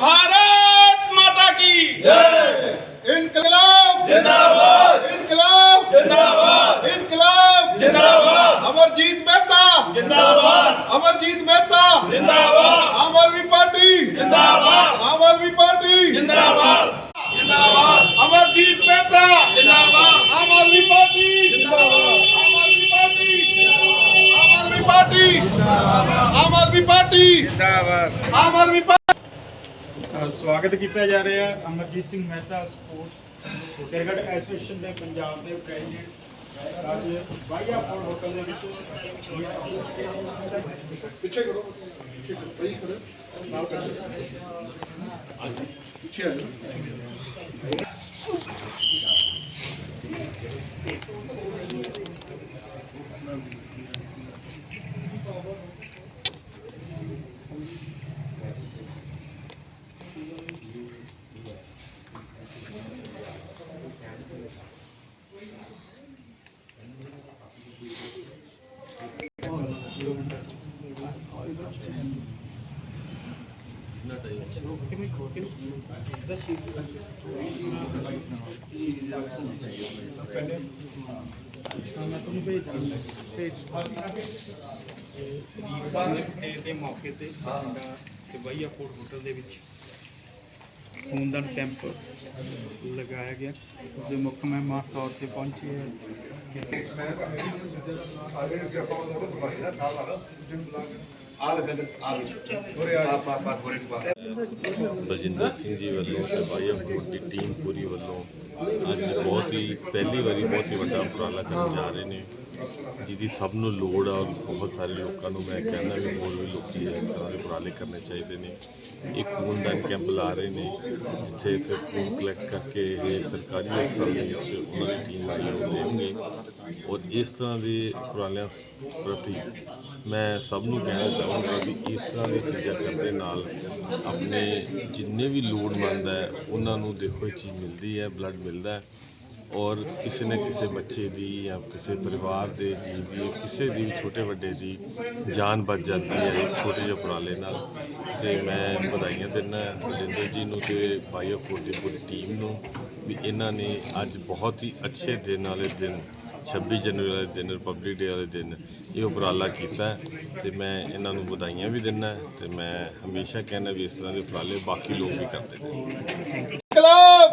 भारत माता की जिंदाबाद इनकलाब जिंदाबाद इनकलाब जिंदाबाद। अमरजीत मेहता। जिंदाबाद। अमरजीत मेहता। जिंदाबाद। ਸਵਾਗਤ ਕੀਤਾ ਜਾ ਰਿਹਾ Amarjeet Singh Mehta sports cricket association ਦੇ ਪੰਜਾਬ ਦੇ ਪ੍ਰੈਜ਼ੀਡੈਂਟ ਅੱਜ ਬਾਈਆ ਫੋਰਡ ਹੋਟਲ ਦੇ ਵਿੱਚ ਪਿੱਛੇ ਕਰੋ ਪਿੱਛੇ ਕਰੋ ਭਾਈ ਕਰੋ। ਨਾਲ ਕਰ ਪਿੱਛੇ ਆ ਜਾਓ। ਮੈਂ ਤੁਹਾਨੂੰ ਦੇ ਮੌਕੇ ਤੇ ਬਠਿੰਡਾ ਤੇ ਬਾਈਆ ਹੋਟਲ ਦੇ ਵਿੱਚ ਖੂਨਦਾਨ ਕੈਂਪ ਲਗਾਇਆ ਗਿਆ ਉਸ ਦੇ ਮੁੱਖ ਮਹਿਮਾਨ ਤੌਰ ਤੇ ਪਹੁੰਚੇ ਹੈ ਬਲਜਿੰਦਰ ਸਿੰਘ ਜੀ ਵੱਲੋਂ ਤੇ ਬਾਈਆ ਫੂਡ ਦੀ ਟੀਮ ਪੂਰੀ ਵੱਲੋਂ ਅੱਜ ਬਹੁਤ ਹੀ ਪਹਿਲੀ ਵਾਰੀ ਬਹੁਤ ਹੀ ਵੱਡਾ ਉਪਰਾਲਾ ਕਰਨ ਜਾ ਰਹੇ ਨੇ। ਜਿਹਦੀ ਸਭ ਨੂੰ ਲੋੜ ਆ ਔਰ ਬਹੁਤ ਸਾਰੇ ਲੋਕਾਂ ਨੂੰ ਮੈਂ ਕਹਿੰਦਾ ਵੀ ਹੋਰ ਵੀ ਲੋਕੀ ਇਸ ਤਰ੍ਹਾਂ ਦੇ ਉਪਰਾਲੇ ਕਰਨੇ ਚਾਹੀਦੇ ਨੇ। ਇੱਕ ਖੂਨਦਾਨ ਕੈਂਪ ਲਾ ਰਹੇ ਨੇ ਜਿੱਥੇ ਇੱਥੇ ਖੂਨ ਕਲੈਕਟ ਕਰਕੇ ਇਹ ਸਰਕਾਰੀ ਹਸਪਤਾਲ ਦੇ ਵਿੱਚ ਉਹਨਾਂ ਦੀ ਟੀਮ ਦੇਣਗੇ। ਔਰ ਇਸ ਤਰ੍ਹਾਂ ਦੇ ਉਪਰਾਲਿਆਂ ਪ੍ਰਤੀ ਮੈਂ ਸਭ ਨੂੰ ਕਹਿਣਾ ਚਾਹੂੰਗਾ ਕਿ ਇਸ ਤਰ੍ਹਾਂ ਦੀ ਚੀਜ਼ਾਂ ਕਰਨ ਦੇ ਨਾਲ ਆਪਣੇ ਜਿੰਨੇ ਵੀ ਲੋੜਵੰਦ ਹੈ, ਉਹਨਾਂ ਨੂੰ ਦੇਖੋ ਇਹ ਚੀਜ਼ ਮਿਲਦੀ ਹੈ ਬਲੱਡ ਮਿਲਦਾ ਹੈ। ਔਰ ਕਿਸੇ ਨਾ ਕਿਸੇ ਬੱਚੇ ਦੀ ਜਾਂ ਕਿਸੇ ਪਰਿਵਾਰ ਦੇ ਜੀਵ ਦੀ ਕਿਸੇ ਦੀ ਵੀ ਛੋਟੇ ਵੱਡੇ ਦੀ ਜਾਨ ਬਚ ਜਾਂਦੀ ਹੈ ਇੱਕ ਛੋਟੇ ਜਿਹੇ ਉਪਰਾਲੇ ਨਾਲ। ਤੇ ਮੈਂ ਵਧਾਈਆਂ ਦਿੰਦਾ ਬਲਜਿੰਦਰ ਜੀ ਨੂੰ ਤੇ ਬਾਈਓ ਫੋਰ ਦੀ ਪੂਰੀ ਟੀਮ ਨੂੰ ਵੀ ਇਹਨਾਂ ਨੇ ਅੱਜ ਬਹੁਤ ਹੀ ਅੱਛੇ ਦਿਨ ਵਾਲੇ ਦਿਨ 26 ਜਨਵਰੀ ਵਾਲੇ ਦਿਨ, ਰਿਪਬਲਿਕ ਡੇ ਵਾਲੇ ਦਿਨ ਇਹ ਉਪਰਾਲਾ ਕੀਤਾ ਹੈ ਤੇ ਮੈਂ ਇਹਨਾਂ ਨੂੰ ਵਧਾਈਆਂ ਵੀ ਦਿੰਦਾ ਤੇ ਮੈਂ ਹਮੇਸ਼ਾ ਕਹਿੰਦਾ ਵੀ ਇਸ ਤਰ੍ਹਾਂ ਦੇ ਉਪਰਾਲੇ ਬਾਕੀ ਲੋਕ ਵੀ ਕਰਦੇ ਨੇ।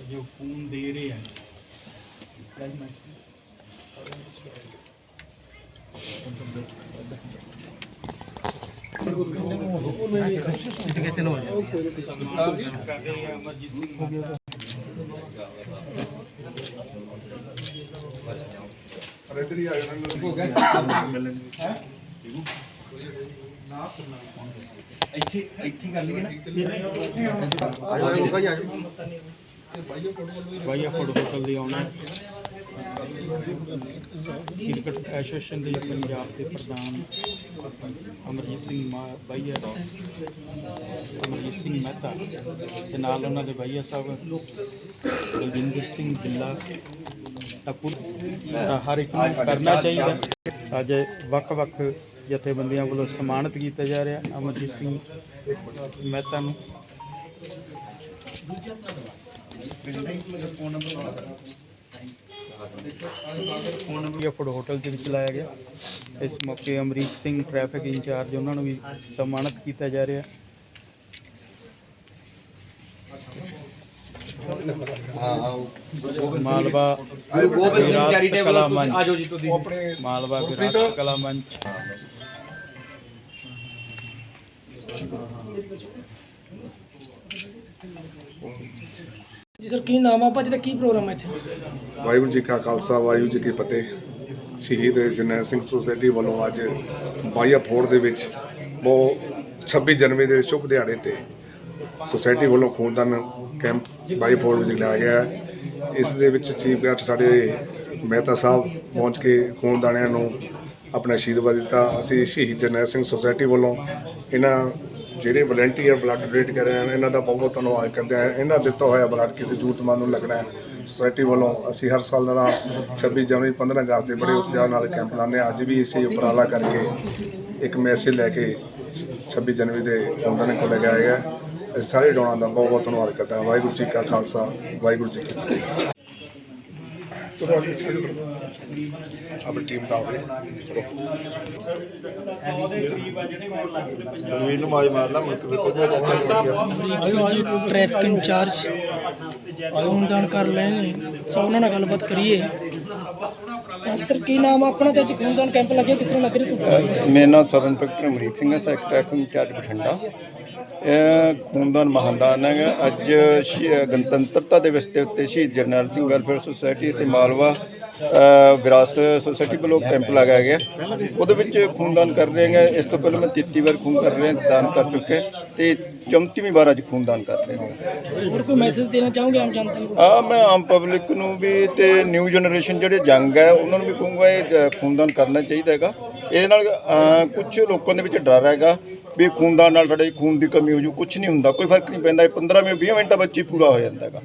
ਖੂਨਦਾਨ ਕੈਂਪ ਤੇ ਜੋ ਖੂਨ ਦੇ ਰਹੇ ਹਨ ਕਰਦੇ ਆ ਅਮਰਜੀਤ ਸਿੰਘ ਮਹਿਤਾ ਇਧਰ ਹੀ ਆ ਜਾਣਾ ਹੋ ਗਿਆ ਇੱਥੇ ਇੱਥੇ ਕਰ ਲਈਏ ਨਾ ਵਾਈਆ ਫੋਰਡ ਹੋਟਲ ਦੇ ਆਉਣਾ ਕ੍ਰਿਕਟ ਐਸੋਸੀਏਸ਼ਨ ਦੇ ਪੰਜਾਬ ਦੇ ਪ੍ਰਧਾਨ ਅਮਰਜੀਤ ਸਿੰਘ ਮਾ ਬਾਈਆ ਅਮਰਜੀਤ ਸਿੰਘ ਮਹਿਤਾ ਤੇ ਨਾਲ ਉਹਨਾਂ ਦੇ ਬਾਈਆ ਸਾਹਿਬ, ਬਲਜਿੰਦਰ ਸਿੰਘ ਗਿੱਲਾ ਤਾਂ ਪੁਰ- ਹਰ ਇੱਕ ਨੂੰ ਕਰਨਾ ਚਾਹੀਦਾ। ਅੱਜ ਵੱਖ-ਵੱਖ ਜਥੇਬੰਦੀਆਂ ਵੱਲੋਂ ਸਨਮਾਨਿਤ ਕੀਤਾ ਜਾ ਰਿਹਾ ਅਮਰਜੀਤ ਸਿੰਘ ਮਹਿਤਾ ਨੂੰ। ਫੋਟੋ ਹੋਟਲ ਦੇ ਵਿੱਚ ਲਾਇਆ ਗਿਆ। ਇਸ ਮੌਕੇ ਅਮਰੀਕ ਸਿੰਘ ਟ੍ਰੈਫਿਕ ਇੰਚਾਰਜ ਉਹਨਾਂ ਨੂੰ ਵੀ ਸਨਮਾਨਿਤ ਕੀਤਾ ਜਾ ਰਿਹਾ। ਮਾਲਵਾ ਗੋਬਿੰਦ ਸਿੰਘ ਚੈਰੀਟੇਬਲ ਕਲਾ ਤੁਸੀਂ ਮੰਚ। ਆ ਜਾਓ ਜੀ ਤੁਸੀਂ ਮਾਲਵਾ ਵਿਰਾਸਤ ਕਲਾ ਮੰਚ। ਸਰ, ਕੀ ਨਾਮ ਆ ਆਪਾਂ ਜਿਹਦਾ ਕੀ ਪ੍ਰੋਗਰਾਮ ਹੈ ਇੱਥੇ? ਵਾਹਿਗੁਰੂ ਜੀ ਕਾ ਖਾਲਸਾ, ਵਾਹਿਗੁਰੂ ਜੀ ਕੀ ਫਤਿਹ। ਸ਼ਹੀਦ ਜਰਨੈਲ ਸਿੰਘ ਸੁਸਾਇਟੀ ਵੱਲੋਂ ਅੱਜ ਬਾਈਆ ਫੋੜ ਦੇ ਵਿੱਚ ਬਹੁਤ 26 ਜਨਵਰੀ ਦੇ ਸ਼ੁਭ ਦਿਹਾੜੇ ਤੇ ਸੁਸਾਇਟੀ ਵੱਲੋਂ ਖੂਨਦਾਨ ਕੈਂਪ ਬਾਈ ਫੋੜ ਵਿੱਚ ਲਾਇਆ ਗਿਆ ਹੈ। ਇਸ ਦੇ ਵਿੱਚ ਚੀਫ ਗੈਸਟ ਸਾਡੇ ਮਹਿਤਾ ਸਾਹਿਬ ਪਹੁੰਚ ਕੇ ਖੂਨਦਾਨਿਆਂ ਨੂੰ ਆਪਣਾ ਆਸ਼ੀਰਵਾਦ ਦਿੱਤਾ। ਅਸੀਂ ਸ਼ਹੀਦ ਜਰਨੈਲ ਸਿੰਘ ਸੁਸਾਇਟੀ ਵੱਲੋਂ ਇਹਨਾਂ ਜਿਹੜੇ ਵਲੰਟੀਅਰ ਬਲੱਡ ਡੋਨੇਟ ਕਰ ਰਹੇ ਹਨ, ਇਹਨਾਂ ਦਾ ਬਹੁਤ ਬਹੁਤ ਧੰਨਵਾਦ ਕਰਦੇ ਹਾਂ। ਇਹਨਾਂ ਦਿੱਤਾ ਹੋਇਆ ਬਲੱਡ ਕਿਸੇ ਜ਼ਰੂਰਤਮੰਦ ਨੂੰ ਲੱਗਣਾ ਹੈ। ਸੁਸਾਇਟੀ ਵੱਲੋਂ ਅਸੀਂ ਹਰ ਸਾਲ ਦਾ 26 ਜਨਵਰੀ 15 ਅਗਸਤ ਦੇ ਬੜੇ ਉਤਸ਼ਾਹ ਨਾਲ ਕੈਂਪ ਲਾਉਂਦੇ ਹਾਂ। ਅੱਜ ਵੀ ਇਸੇ ਉਪਰਾਲਾ ਕਰਕੇ ਇੱਕ ਮੈਸੇਜ ਲੈ ਕੇ 26 ਜਨਵਰੀ ਦੇ ਖੂਨਦਾਨ ਕੋਲ ਲਗਾਇਆ ਗਿਆ ਅਸੀਂ ਸਾਰੇ ਡੋਨਾਂ ਦਾ ਬਹੁਤ ਬਹੁਤ ਧੰਨਵਾਦ ਕਰਦਾ ਹਾਂ। ਵਾਹਿਗੁਰੂ ਜੀ ਕਾ ਖਾਲਸਾ, ਵਾਹਿਗੁਰੂ ਜੀ ਕੀ ਫਤਿਹ। ਆਪਣੀ ਟੀਮ ਦਾ ਹੋਵੇ। ਇਹਨੂੰ ਮਾਜ ਮਾਰਨਾ ਮੁੜ ਕੇ ਵੇਖੋ ਜੇ ਅਮਰੀਕ ਸਿੰਘ ਜੀ ਟ੍ਰੈਫਿਕ ਇੰਚਾਰਜ ਖੂਨਦਾਨ ਕਰ ਰਹੇ ਨੇ ਸੋ ਉਹਨਾਂ ਨਾਲ ਗੱਲਬਾਤ ਕਰੀਏ। ਹਾਂਜੀ ਸਰ ਕੀ ਨਾਮ ਆ ਆਪਣਾ ਤੇ ਅੱਜ ਖੂਨਦਾਨ ਕੈਂਪ ਲੱਗਿਆ? ਕਿਸ ਤਰ੍ਹਾਂ ਲੱਗ ਰਿਹਾ ਤੁਹਾਨੂੰ ਮੇਰਾ ਨਾਮ ਸਬ ਇੰਸਪੈਕਟਰ ਅਮਰੀਕ ਸਿੰਘ ਹੈ। Secretary incharge Bathinda. ਇਹ ਖੂਨਦਾਨ ਮਹਾਨਦਾਨ ਹੈ ਅੱਜ ਗਣਤੰਤਰਤਾ ਦਿਵਸ ਦੇ ਉੱਤੇ ਸ਼ਹੀਦ ਜਰਨੈਲ ਸਿੰਘ ਵੈਲਫੇਅਰ ਸੁਸਾਇਟੀ ਤੇ ਮਾਲਵਾ ਵਿਰਾਸਤ ਸੁਸਾਇਟੀ ਵੱਲੋਂ ਕੈਂਪ ਲਗਾਇਆ ਗਿਆ। ਉਹਦੇ ਵਿੱਚ ਖੂਨਦਾਨ ਕਰ ਰਹੇ ਹਾਂ ਇਸ ਤੋਂ ਪਹਿਲਾਂ ਮੈਂ 33 ਵਾਰ ਖੂਨ ਕਰ ਰਿਹਾ ਦਾਨ ਕਰ ਚੁੱਕੇ ਤੇ 34ਵੀਂ ਵਾਰ ਅੱਜ ਖੂਨਦਾਨ ਕਰ ਰਹੇ ਹਾਂ। ਹੋਰ ਕੋਈ ਮੈਸੇਜ ਦੇਣਾ ਚਾਹੋਗੇ ਆਮ ਜਨਤਾ ਨੂੰ? ਆ ਮੈਂ ਆਮ ਪਬਲਿਕ ਨੂੰ ਵੀ ਤੇ ਨਿਊ ਜਨਰੇਸ਼ਨ ਜਿਹੜੇ ਯੰਗ ਹੈ ਉਹਨਾਂ ਨੂੰ ਵੀ ਕਹੂੰਗਾ ਇਹ ਖੂਨਦਾਨ ਕਰਨਾ ਚਾਹੀਦਾ ਹੈਗਾ। ਇਹਦੇ ਨਾਲ ਕੁਝ ਲੋਕਾਂ ਦੇ ਵਿੱਚ ਡਰ ਹੈਗਾ ਵੀ ਖੂਨਦਾਨ ਨਾਲ ਸਾਡੇ ਖੂਨ ਦੀ ਕਮੀ ਹੋ ਜੂ ਕੁਝ ਨਹੀਂ ਹੁੰਦਾ ਕੋਈ ਫ਼ਰਕ ਨਹੀਂ ਪੈਂਦਾ। ਇਹ 15 ਮਿੰਟ 20 ਮਿੰਟਾਂ ਵਿੱਚ ਹੀ ਪੂਰਾ ਹੋ ਜਾਂਦਾ ਹੈਗਾ।